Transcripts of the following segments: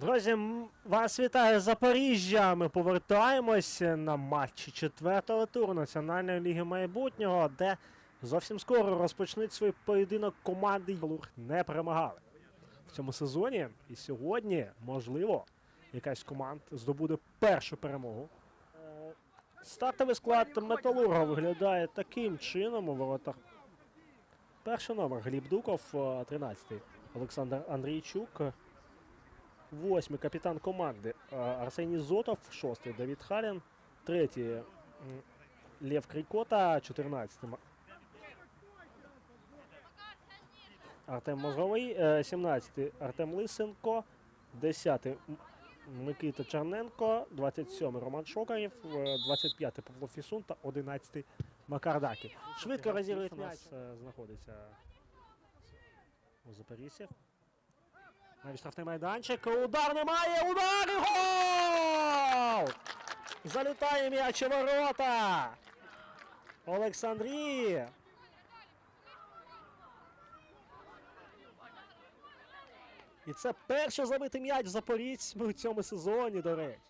Друзі, вас вітає Запоріжжя. Ми повертаємося на матчі четвертого туру Національної ліги майбутнього, де зовсім скоро розпочнуть свій поєдинок команди Луг не перемагали в цьому сезоні. І сьогодні, можливо, якась з команд здобуде першу перемогу. Стартовий склад Металурга виглядає таким чином у воротах. Перший номер Гліб Дуков, е, 13-й Олександр Андрійчук. Восьмий капітан команди е, Арсеній Зотов, шостий Давід Халін, третій Лев Крикота, 14 Артем Мозговий, е, 17 Артем Лисенко, 10 М- Микита Черненко, 27 Роман Шокарєв, е, 25 Павло Фісун та 11 Макар Даків. Швидко розігрують м'яч. е, Знаходиться у Запоріжжі. Навіть штрафний майданчик. Удар немає. Удар і гол! Залітає м'яч у ворота. Олександрій. І це перший забитий м'яч запорізькому у цьому сезоні, до речі.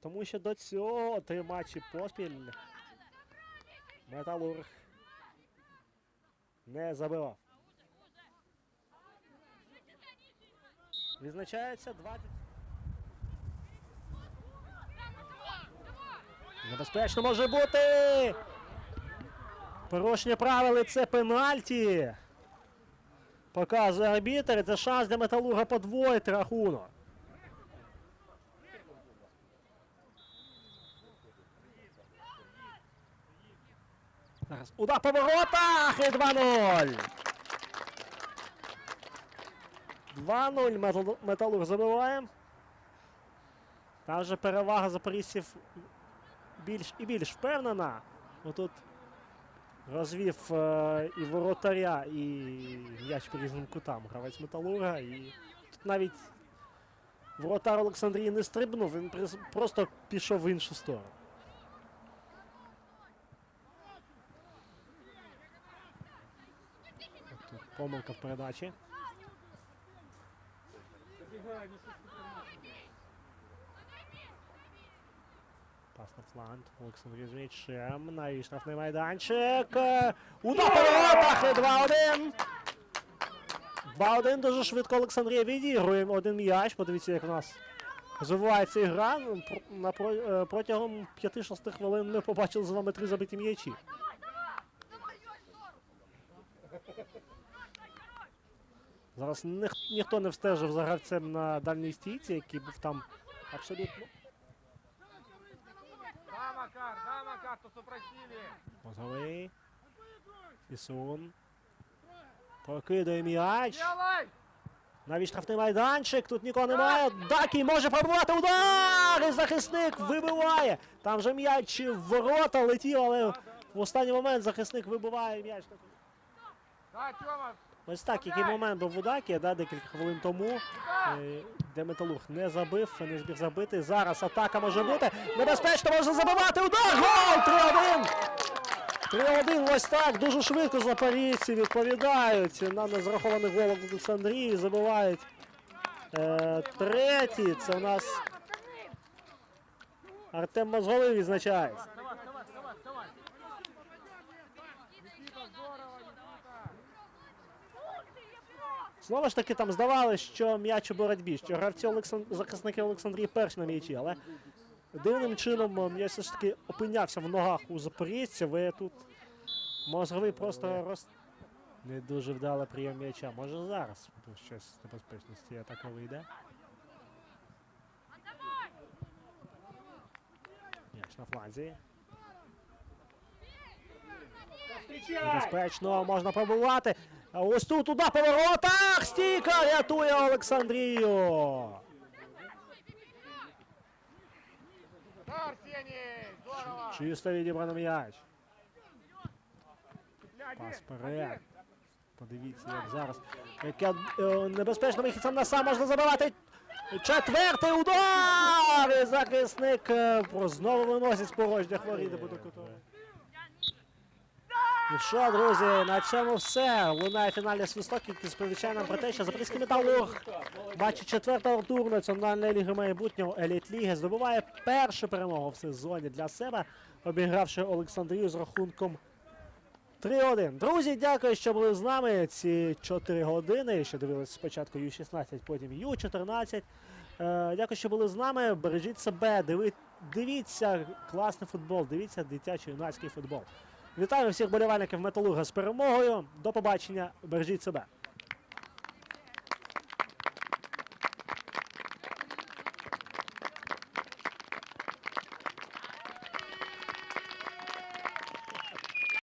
Тому що до цього три матчі поспіль Металург не забивав. Відзначається 20. Небезпечно може бути. Порушення правил і це пенальті. Показує арбітер. Це шанс для металурга подвоїти рахунок. Зараз удар по воротах і 2-0. 2-0 Метал- Металург забиває. Там вже перевага запорізців більш і більш впевнена. Отут розвів е, і воротаря, і м'яч по різним кутам гравець Металурга. І тут навіть воротар Олександрії не стрибнув, він просто пішов в іншу сторону. Тут помилка в передачі. Пас на фланг. Олександр з м'ячем. На штрафний майданчик. Удар по воротах і 2-1. 2-1 дуже швидко Олександрія відігрує один м'яч. Подивіться, як у нас розвивається ігра. Ну, е, Протягом 5-6 хвилин ми побачили з вами три забиті м'ячі. Зараз ніх- ніхто не встежив за гравцем на дальній стійці, який був там абсолютно Да, Макар, да, Макар, то, что. Мозговий. Фісун. Прокидає м'яч. Навіть штрафний майданчик. Тут нікого немає. Дакі може пробувати удар! І захисник вибиває. Там же м'яч в ворота летів, але в останній момент захисник вибиває м'яч. Да, Тёма, Ось так, який момент був у Дакі, да, декілька хвилин тому, е, де Металург не забив, не збіг забити. Зараз атака може бути. Небезпечно можна забивати. Удар! Гол! 3-1! 3-1, ось так. Дуже швидко запорізьці відповідають на незрахований гол Олександрії. Забивають е, третій. Це у нас Артем Мозговий відзначається. Знову ж таки, там здавалося, що м'яч у боротьбі, що гравці Олексан... захисники Олександрії перші на м'ячі, але дивним чином м'яч все ж таки опинявся в ногах у запорізців, і тут мозговий просто роз... Не дуже вдало прийом м'яча. Може зараз щось з небезпечності атака вийде. М'яч на фланзі. Небезпечно, можна пробувати. А ось тут удар по воротах! Стійка рятує Олександрію. Чисто відібрано м'яч. Пас вперед. Подивіться, як зараз. Яке е, небезпечно вихід сам на сам можна забивати. Четвертий удар! І захисник е, про- знову виносить з порожніх воріт І що, друзі, на цьому все. Лунає фінальний свисток, який сповіщає нам про те, що Запорізький металург матчі четвертого туру Національної ліги майбутнього Еліт Ліги здобуває першу перемогу в сезоні для себе, обігравши Олександрію з рахунком 3-1. Друзі, дякую, що були з нами ці 4 години. Що дивилися спочатку Ю-16, потім Ю-14. Е, дякую, що були з нами. Бережіть себе, дивіться класний футбол, дивіться дитячий юнацький футбол. Вітаю всіх болівальників металурга з перемогою. До побачення, бережіть себе.